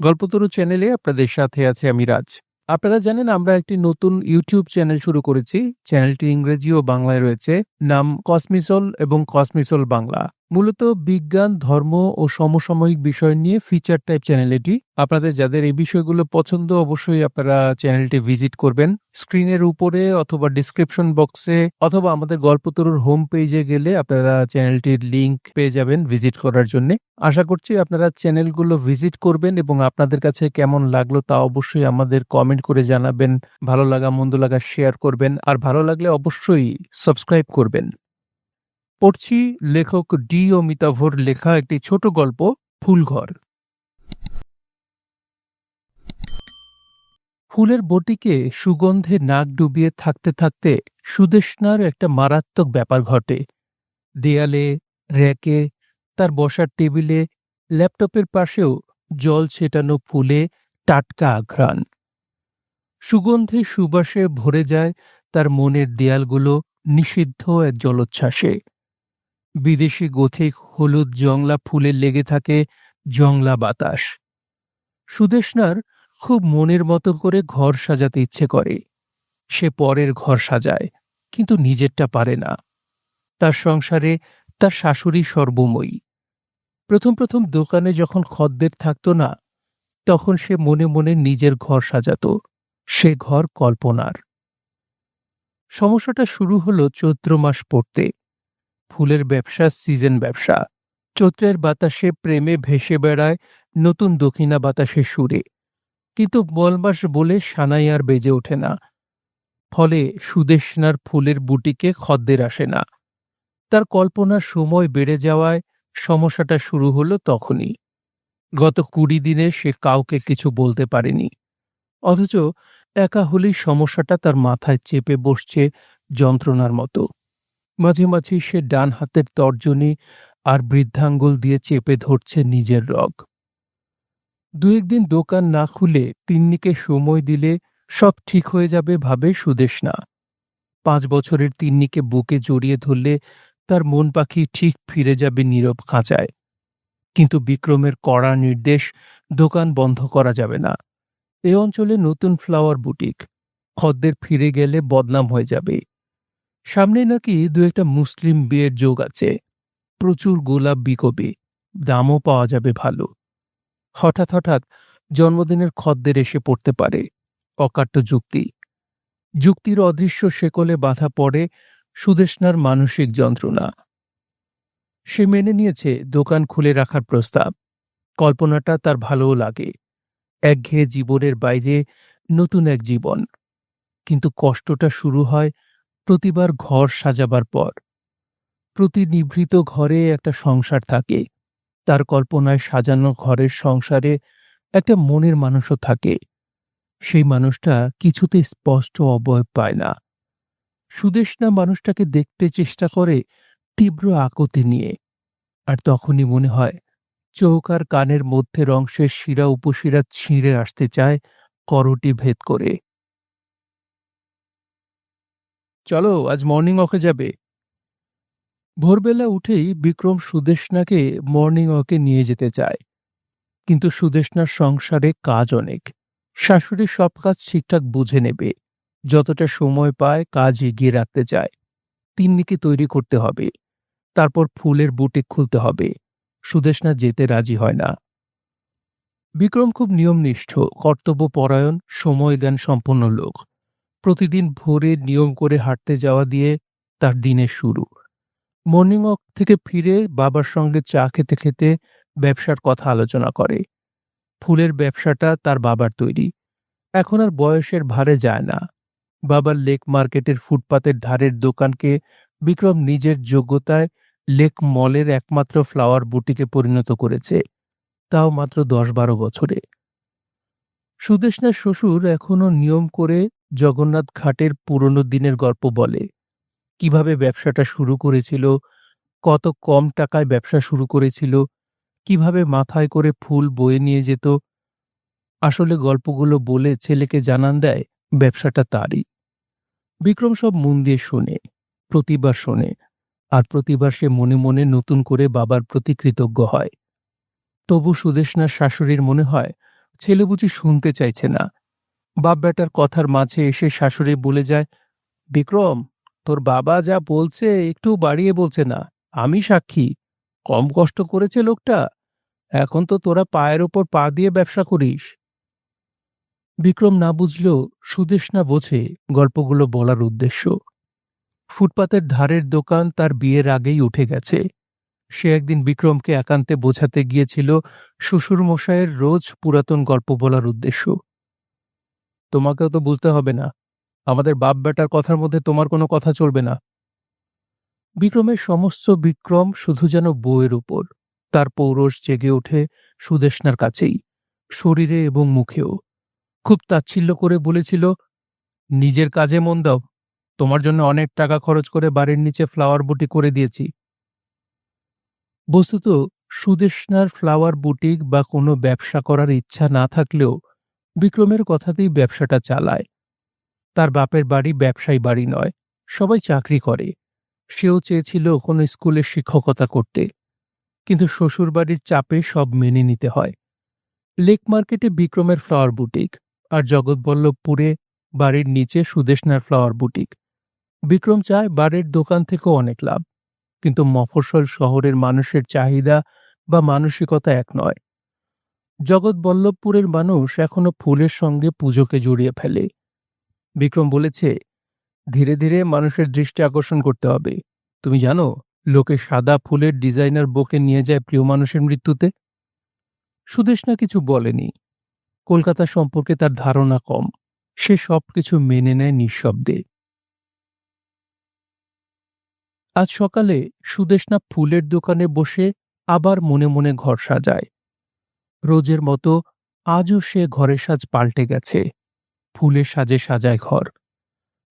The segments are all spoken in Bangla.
গল্পতরু চ্যানেলে আপনাদের সাথে আছে আমি রাজ। আপনারা জানেন আমরা একটি নতুন ইউটিউব চ্যানেল শুরু করেছি। চ্যানেলটি ইংরেজি ও বাংলায় রয়েছে। নাম কসমিসল এবং কসমিসল বাংলা। মূলত বিজ্ঞান, ধর্ম ও সমসাময়িক বিষয় নিয়ে ফিচার টাইপ চ্যানেল এটি। আপনাদের যাদের এই বিষয়গুলো পছন্দ, অবশ্যই আপনারা চ্যানেলটি ভিজিট করবেন। স্ক্রিনের উপরে অথবা ডিসক্রিপশন বক্সে অথবা আমাদের গল্পতরুর হোম পেজে গেলে আপনারা চ্যানেলটির লিংক পেয়ে যাবেন ভিজিট করার জন্য। আশা করছি আপনারা চ্যানেলগুলো ভিজিট করবেন এবং আপনাদের কাছে কেমন লাগল তা অবশ্যই আমাদের কমেন্ট করে জানাবেন। ভালো লাগা, মন্দ লাগা শেয়ার করবেন। আর ভালো লাগলে অবশ্যই সাবস্ক্রাইব করবেন। পড়ছি লেখক ডি অমিতাভর লেখা একটি ছোট গল্প, ফুলঘর। ফুলের বটিকে সুগন্ধে নাক ডুবিয়ে থাকতে থাকতে সুদেষ্ণার একটা মারাত্মক ব্যাপার ঘটে। দেয়ালে, র্যাকে, তার বসার টেবিলে, ল্যাপটপের পাশেও জল ছেটানো ফুলে টাটকা আঘ্রাণ। সুগন্ধে সুবাসে ভরে যায় তার মনের দেয়ালগুলো নিষিদ্ধ এক জলোচ্ছ্বাসে। বিদেশি গথিক হলুদ জংলা ফুলে লেগে থাকে জংলা বাতাস। সুদেষ্ণার খুব মনের মতো করে ঘর সাজাতে ইচ্ছে করে। সে পরের ঘর সাজায়, কিন্তু নিজেরটা পারে না। তার সংসারে তার শাশুড়ি সর্বময়ী। প্রথম প্রথম দোকানে যখন খদ্দের থাকত না, তখন সে মনে মনে নিজের ঘর সাজাত, সে ঘর কল্পনার। সমস্যাটা শুরু হলো চৈত্র মাস পড়তে। ফুলের ব্যবসা সিজন ব্যবসা। চৈত্রের বাতাসে প্রেমে ভেসে বেড়ায় নতুন দক্ষিণা বাতাসে সুরে। কিন্তু বলমাস বলে সানাই আর বেজে ওঠে না। ফলে সুদেশনার ফুলের বুটিকে খদ্দের আসে না। তার কল্পনার সময় বেড়ে যাওয়ায় সমস্যাটা শুরু হলো তখনই। গত কুড়ি দিনে সে কাউকে কিছু বলতে পারেনি। অথচ একা হলেই সমস্যাটা তার মাথায় চেপে বসছে যন্ত্রণার মতো। মাঝে মাঝে সে ডান হাতের তর্জনী আর বৃদ্ধাঙ্গুল দিয়ে চেপে ধরছে নিজের রগ। দু একদিন দোকান না খুলে তিন্নিকে সময় দিলে সব ঠিক হয়ে যাবে ভাবে সুদেশ না পাঁচ বছরের তিন্নিকে বুকে জড়িয়ে ধরলে তার মন পাখি ঠিক ফিরে যাবে নীরব খাঁচায়। কিন্তু বিক্রমের কড়া নির্দেশ দোকান বন্ধ করা যাবে না। এ অঞ্চলে নতুন ফ্লাওয়ার বুটিক। খদ্দের ফিরে গেলে বদনাম হয়ে যাবে। সামনে নাকি দু একটা মুসলিম বিয়ের যোগ আছে। প্রচুর গোলাপ বিকবে দামও পাওয়া যাবে ভালো। হঠাৎ হঠাৎ জন্মদিনের খদ্দের এসে পড়তে পারে, অকাট্য যুক্তি। যুক্তির অদৃশ্য শেকলে বাধা পড়ে সুদেষ্ণার মানসিক যন্ত্রণা। সে মেনে নিয়েছে দোকান খুলে রাখার প্রস্তাব। কল্পনাটা তার ভালোও লাগে। একঘেয়ে জীবনের বাইরে নতুন এক জীবন। কিন্তু কষ্টটা শুরু হয় প্রতিবার ঘর সাজাবার পর। প্রতি নিভৃত ঘরে একটা সংসার থাকে। তার কল্পনায় সাজানো ঘরের সংসারে একটা মনের মানুষও থাকে। সেই মানুষটা কিছুতে স্পষ্ট অবয়ব পায় না। সুদেশনা মানুষটাকে দেখতে চেষ্টা করে তীব্র আকতি নিয়ে। আর তখনই মনে হয় চৌকার কানের মধ্যের অংশের শিরা উপশিরা ছিঁড়ে আসতে চায় করটি ভেদ করে। চলো, আজ মর্নিং ওয়াকে যাবে। ভোরবেলা উঠেই বিক্রম সুদেশনাকে মর্নিং ওয়াকে নিয়ে যেতে চায়। কিন্তু সুদেশনার সংসারে কাজ অনেক। শাশুড়ি সব কাজ ঠিকঠাক বুঝে নেবে। যতটা সময় পায় কাজ এগিয়ে রাখতে চায়। তিন্নিকে তৈরি করতে হবে। তারপর ফুলের বুটিক খুলতে হবে। সুদেশনা যেতে রাজি হয় না। বিক্রম খুব নিয়মনিষ্ঠ, কর্তব্যপরায়ণ সময় জ্ঞান সম্পন্ন লোক। প্রতিদিন ভোরে নিয়ম করে হাঁটতে যাওয়া দিয়ে তার দিনের শুরু। মর্নিং ওয়াক থেকে ফিরে বাবার সঙ্গে চা খেতে খেতে ব্যবসার কথা আলোচনা করে। ফুলের ব্যবসাটা তার বাবার তৈরি। এখন আর বয়সের ভারে যায় না। বাবার লেক মার্কেটের ফুটপাতের ধারের দোকানকে বিক্রম নিজের যোগ্যতায় লেক মলের একমাত্র ফ্লাওয়ার বুটিকে পরিণত করেছে। তাও মাত্র দশ বারো বছরে। সুদেশনার শ্বশুর এখনও নিয়ম করে জগন্নাথ ঘাটের পুরনো দিনের গল্প বলে। কীভাবে ব্যবসাটা শুরু করেছিল? কত কম টাকায় ব্যবসা শুরু করেছিল? কীভাবে মাথায় করে ফুল বয়ে নিয়ে যেত? আসলে গল্পগুলো বলে ছেলেকে জানান দেয়, ব্যবসাটা তারই। বিক্রম সব মন দিয়ে শোনে, প্রতিবার শোনে, আর প্রতিবার সে মনে মনে নতুন করে বাবার প্রতি কৃতজ্ঞ হয়। তবু সুদেশনার শাশুড়ির মনে হয়, ছেলে বুঝি শুনতে চাইছে না। বাপ বেটার কথার মাঝে এসে শাশুড়ি বলে যায়, বিক্রম, তোর বাবা যা বলছে একটু বাড়িয়ে বলছে না। আমি সাক্ষী। কম কষ্ট করেছে লোকটা। এখন তো তোরা পায়ের ওপর পা দিয়ে ব্যবসা করিস। বিক্রম না বুঝলেও সুদেশ না বোঝে গল্পগুলো বলার উদ্দেশ্য। ফুটপাতের ধারের দোকান তার বিয়ের আগেই উঠে গেছে। সে একদিন বিক্রমকে একান্তে বোঝাতে গিয়েছিল শ্বশুর মশাইয়ের রোজ পুরাতন গল্প বলার উদ্দেশ্য। তোমাকেও তো বুঝতে হবে না। আমাদের বাপ বেটার কথার মধ্যে তোমার কোনো কথা চলবে না। বিক্রমের সমস্ত বিক্রম শুধু যেন বইয়ের উপর। তার পৌরষ জেগে ওঠে সুদেশনার কাছেই, শরীরে এবং মুখেও। খুব তাচ্ছিল্য করে বলেছিল, নিজের কাজে মন দাও। তোমার জন্য অনেক টাকা খরচ করে বাড়ির নিচে ফ্লাওয়ার বুটি করে দিয়েছি। বস্তুত সুদেশনার ফ্লাওয়ার বুটিক বা কোনো ব্যবসা করার ইচ্ছা না থাকলেও বিক্রমের কথাতেই ব্যবসাটা চালায়। তার বাপের বাড়ি ব্যবসায়ী বাড়ি নয়, সবাই চাকরি করে। সেও চেয়েছিল কোনো স্কুলে শিক্ষকতা করতে। কিন্তু শ্বশুরবাড়ির চাপে সব মেনে নিতে হয়। লেক মার্কেটে বিক্রমের ফ্লাওয়ার বুটিক আর জগৎবল্লভপুরে বাড়ির নিচে সুদেশনার ফ্লাওয়ার বুটিক। বিক্রম চায় বাড়ির দোকান থেকেও অনেক লাভ, কিন্তু মফস্বল শহরের মানুষের চাহিদা বা মানসিকতা এক নয়। জগৎবল্লভপুরের মানুষ এখনও ফুলের সঙ্গে পুজোকে জড়িয়ে ফেলে। বিক্রম বলেছে, ধীরে ধীরে মানুষের দৃষ্টি আকর্ষণ করতে হবে। তুমি জানো, লোকে সাদা ফুলের ডিজাইনার বোকে নিয়ে যায় প্রিয় মানুষের মৃত্যুতে? সুদেশনা কিছু বলেনি। কলকাতা সম্পর্কে তার ধারণা কম। সে সবকিছু মেনে নেয় নিঃশব্দে। আজ সকালে সুদেশনা ফুলের দোকানে বসে আবার মনে মনে ঘর সাজায়। রোজের মতো আজও সে ঘরের সাজ পাল্টে গেছে ফুলের সাজে সাজায় ঘর।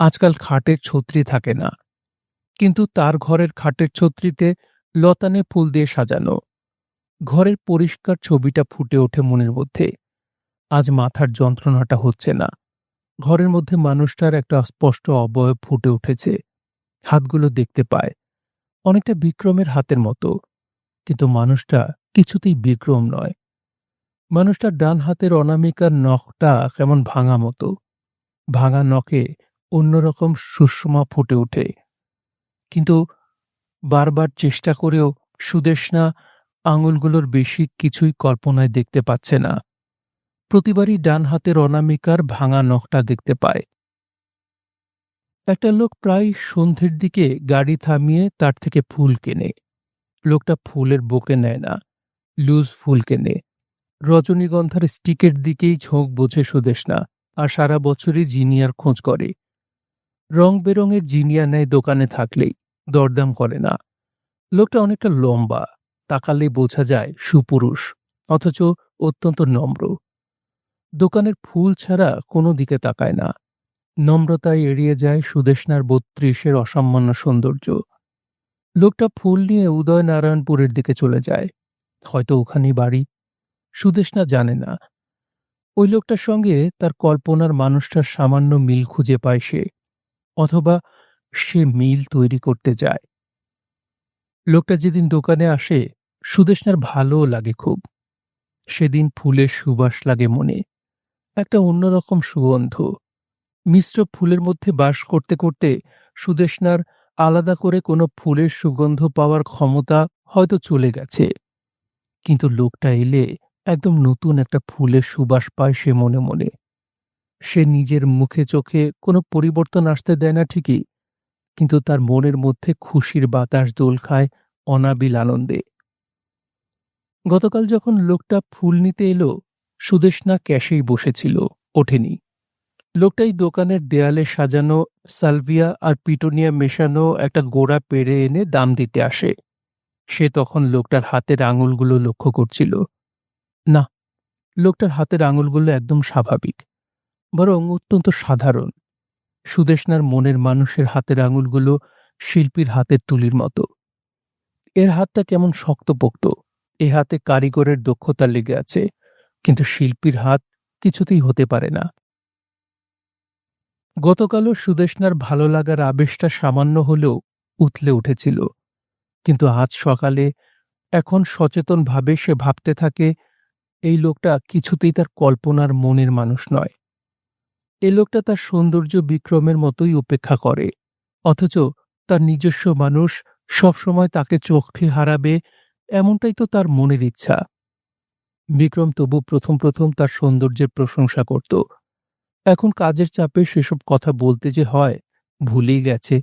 আজকাল খাটের ছত্রি থাকে না, কিন্তু তার ঘরের খাটের ছত্রিতে লতানে ফুল দিয়ে সাজানো। ঘরের পরিষ্কার ছবিটা ফুটে ওঠে মনের মধ্যে। আজ মাথার যন্ত্রণাটা হচ্ছে না। ঘরের মধ্যে মানুষটার একটা স্পষ্ট অবয়ব ফুটে উঠেছে। হাতগুলো দেখতে পায়, অনেকটা বিক্রমের হাতের মতো। কিন্তু মানুষটা কিছুতেই বিক্রম নয়। মানুষটার ডান হাতের অনামিকার নখটা কেমন ভাঙা মতো। ভাঙা নখে অন্যরকম সুষমা ফুটে ওঠে। কিন্তু বারবার চেষ্টা করেও সুদেশনা আঙুলগুলোর বেশি কিছুই কল্পনায় দেখতে পাচ্ছে না। প্রতিবারই ডান হাতের অনামিকার ভাঙা নখটা দেখতে পায়। একটা লোক প্রায় সন্ধ্যের দিকে গাড়ি থামিয়ে তার থেকে ফুল কেনে। লোকটা ফুলের বোকে নেয় না, লুজ ফুল কেনে। রজনীগন্ধার স্টিকের দিকেই ঝোঁক বোঝে সুদেশনা আর সারা বছরই জিনিয়ার খোঁজ করে। রং বেরঙের জিনিয়া নেয় দোকানে থাকলেই দরদাম করে না। লোকটা অনেকটা লম্বা তাকালে বোঝা যায় সুপুরুষ, অথচ অত্যন্ত নম্র। দোকানের ফুল ছাড়া কোনো দিকে তাকায় না। নম্রতায় এড়িয়ে যায় সুদেশনার বত্রিশের অসামান্য সৌন্দর্য। লোকটা ফুল নিয়ে উদয়নারায়ণপুরের দিকে চলে যায়। হয়তো ওখানেই বাড়ি। সুদেশনা জানে না। ওই লোকটার সঙ্গে তার কল্পনার মানুষটার সামান্য মিল খুঁজে পায় সে, অথবা সে মিল তৈরি করতে যায়। লোকটা যেদিন দোকানে আসে সুদেশনার ভালোও লাগে খুব। সেদিন ফুলের সুবাস লাগে মনে। একটা অন্যরকম সুগন্ধ। মিশ্র ফুলের মধ্যে বাস করতে করতে সুদেশনার আলাদা করে কোনো ফুলের সুগন্ধ পাওয়ার ক্ষমতা হয়তো চলে গেছে। কিন্তু লোকটা এলে একদম নতুন একটা ফুলের সুবাস পায় সে মনে মনে। সে নিজের মুখে চোখে কোনো পরিবর্তন আসতে দেয় না ঠিকই, কিন্তু তার মনের মধ্যে খুশির বাতাস দোল খায় অনাবিল আনন্দে। গতকাল যখন লোকটা ফুল নিতে এলো সুদেশনা ক্যাশেই বসেছিল, ওঠেনি। লোকটাই দোকানের দেয়ালে সাজানো, সালভিয়া আর পিটোনিয়া মেশানো একটা গোড়া পেরে এনে দাম দিতে আসে। সে তখন লোকটার হাতের আঙুলগুলো লক্ষ্য করছিল। না, লোকটার হাতের আঙুলগুলো একদম স্বাভাবিক, বরং অত্যন্ত সাধারণ। সুদেশনার মনের মানুষের হাতের আঙুলগুলো শিল্পীর হাতের তুলির মতো। এর হাতটা কেমন শক্তপোক্ত, এ হাতে কারিগরের দক্ষতা লেগে আছে, কিন্তু শিল্পীর হাত কিছুতেই হতে পারে না। গতকালও সুদেশনার ভালো লাগার আবেশটা সামান্য হলেও উতলে উঠেছিল, কিন্তু আজ সকালে এখন সচেতনভাবে সে ভাবতে থাকে এই লোকটা কিছুতেই তার কল্পনার মনের মানুষ নয়। এ লোকটা তার সৌন্দর্য বিক্রমের মতোই উপেক্ষা করে, অথচ তার নিজস্ব মানুষ সবসময় তাকে চোখে হারাবে এমনটাই তো তার মনের ইচ্ছা। বিক্রম তবু প্রথম প্রথম তার সৌন্দর্যের প্রশংসা করত। এখন কাজের চাপে সেসব কথা বলতে যে হয়, ভুলেই গেছে।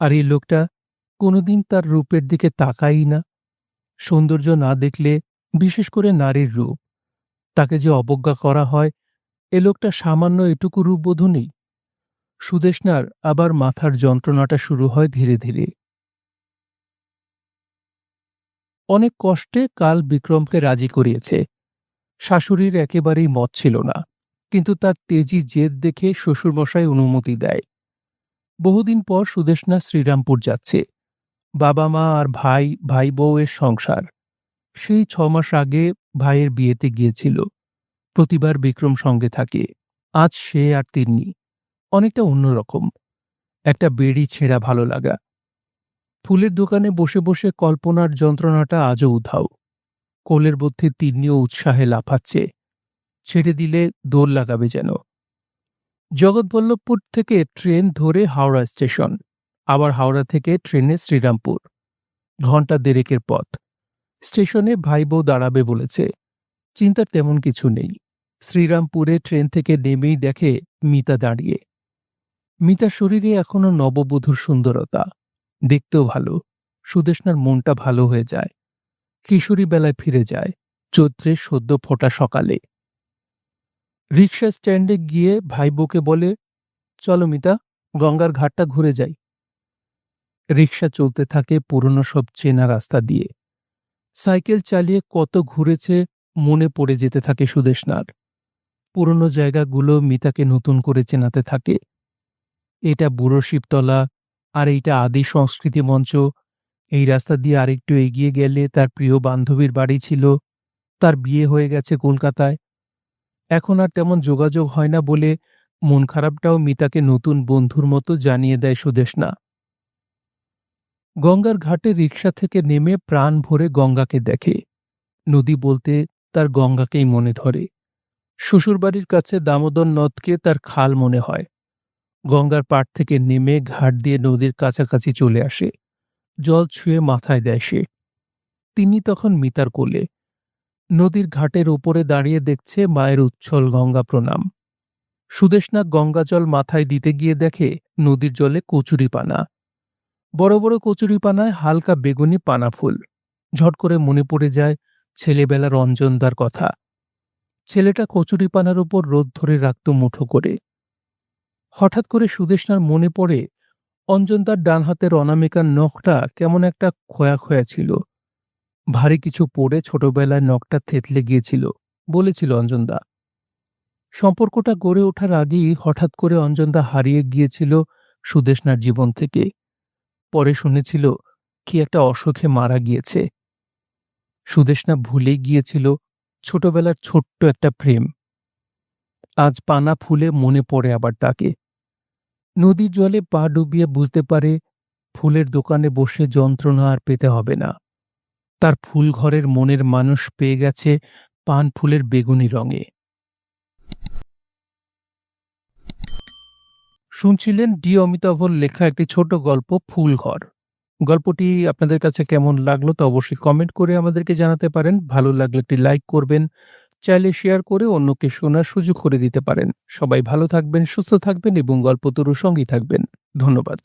আর এই লোকটা কোনোদিন তার রূপের দিকে তাকাই না। সৌন্দর্য না দেখলে বিশেষ করে নারীর রূপ। তাকে যে অবজ্ঞা করা হয়, এ লোকটা সামান্য এটুকু রূপবোধ নেই। সুদেশনার আবার মাথার যন্ত্রণাটা শুরু হয় ধীরে ধীরে। অনেক কষ্টে কাল বিক্রমকে রাজি করিয়েছে। শাশুড়ির একেবারেই মত ছিল না, কিন্তু তার তেজি জেদ দেখে শ্বশুরমশাই অনুমতি দেয়। বহুদিন পর সুদেশনা শ্রীরামপুর যাচ্ছে। বাবা মা আর ভাই ভাই বউয়ের সংসার। সেই ছ মাস আগে ভাইয়ের বিয়েতে গিয়েছিল। প্রতিবার বিক্রম সঙ্গে থাকে। আজ সে আর তিন্নি। অনেকটা অন্যরকম। একটা বেড়ি ছেঁড়া ভালো লাগা। ফুলের দোকানে বসে বসে কল্পনার যন্ত্রণাটা আজও উধাও। কোলের মধ্যে তিন্নিও উৎসাহে লাফাচ্ছে। ছেড়ে দিলে দোল লাগাবে যেন। জগৎবল্লভপুর থেকে ট্রেন ধরে হাওড়া স্টেশন। আবার হাওড়া থেকে ট্রেনে শ্রীরামপুর। ঘণ্টা দেড়েকের পথ। স্টেশনে ভাই বউ দাঁড়াবে বলেছে। চিন্তার তেমন কিছু নেই। শ্রীরামপুরে ট্রেন থেকে নেমেই দেখে মিতা দাঁড়িয়ে। মিতার শরীরে এখনও নববধূর সুন্দরতা। দেখতেও ভালো। সুদেশনার মনটা ভালো হয়ে যায়। কিশোরী বেলায় ফিরে যায়। চৈত্রের সদ্য ফোটা সকালে। রিক্সা স্ট্যান্ডে গিয়ে ভাই বউকে বলে, চলো মিতা, গঙ্গার ঘাটটা ঘুরে যাই। রিক্সা চলতে থাকে পুরনো সব চেনা রাস্তা দিয়ে। সাইকেল চালিয়ে কত ঘুরেছে মনে পড়ে যেতে থাকে সুদেশনার। পুরনো জায়গাগুলো মিতাকে নতুন করে চেনাতে থাকে। এটা বুড়ো শিবতলা, আর এইটা আদি সংস্কৃতি মঞ্চ। এই রাস্তা দিয়ে আরেকটু এগিয়ে গেলে তার প্রিয় বান্ধবীর বাড়ি ছিল। তার বিয়ে হয়ে গেছে কলকাতায়। এখন আর তেমন যোগাযোগ হয় না বলে মন খারাপটাও মিতাকে নতুন বন্ধুর মতো জানিয়ে দেয় সুদেশনা। গঙ্গার ঘাটে রিক্সা থেকে নেমে প্রাণ ভরে গঙ্গাকে দেখে। নদী বলতে তার গঙ্গাকেই মনে ধরে। শ্বশুরবাড়ির কাছে দামোদর নদকে তার খাল মনে হয়। গঙ্গার পাড় থেকে নেমে ঘাট দিয়ে নদীর কাছাকাছি চলে আসে। জল ছুঁয়ে মাথায় দেয় সে। তিনি তখন মিতার কোলে। নদীর ঘাটের ওপরে দাঁড়িয়ে দেখছে মায়ের উচ্ছল গঙ্গা প্রণাম। সুদেশনা গঙ্গা জল মাথায় দিতে গিয়ে দেখে নদীর জলে কচুরি পানা বড় বড় কচুরি পানায় হালকা বেগুনি পানা ফুল। ঝট করে মনে পড়ে যায় ছেলেবেলার অঞ্জনদার কথা। ছেলেটা কচুরি পানার উপর রোদ ধরে রাখত মুঠো করে। হঠাৎ করে সুদেশনার মনে পড়ে, অঞ্জনদার ডান হাতের অনামিকার নখটা কেমন একটা খোয়া খোয়া ছিল। ভারী কিছু পড়ে ছোটবেলায় নখটা থেতলে গিয়েছিল, বলেছিল অঞ্জনদা। সম্পর্কটা গড়ে ওঠার আগেই হঠাৎ করে অঞ্জনদা হারিয়ে গিয়েছিল সুদেশনার জীবন থেকে। পরে শুনেছিল কি একটা অসুখে মারা গিয়েছে। সুদেশনা ভুলে গিয়েছিল ছোটবেলার ছোট্ট একটা প্রেম। আজ পানা ফুলে মনে পড়ে আবার তাকে। নদীর জলে পা ডুবিয়ে বুঝতে পারে ফুলের দোকানে বসে যন্ত্রণা আর পেতে হবে না। তার ফুল ঘরের মনের মানুষ পেয়ে গেছে পান ফুলের বেগুনি রঙে। শুনছিলেন ডি অমিতাভর লেখা একটি ছোট গল্প, ফুলঘর। গল্পটি আপনাদের কাছে কেমন লাগল তা অবশ্যই কমেন্ট করে আমাদেরকে জানাতে পারেন। ভালো লাগলে একটি লাইক করবেন, চাইলে শেয়ার করে অন্যকে শোনার সুযোগ করে দিতে পারেন। সবাই ভালো থাকবেন, সুস্থ থাকবেন এবং গল্প তরুর সঙ্গী থাকবেন। ধন্যবাদ।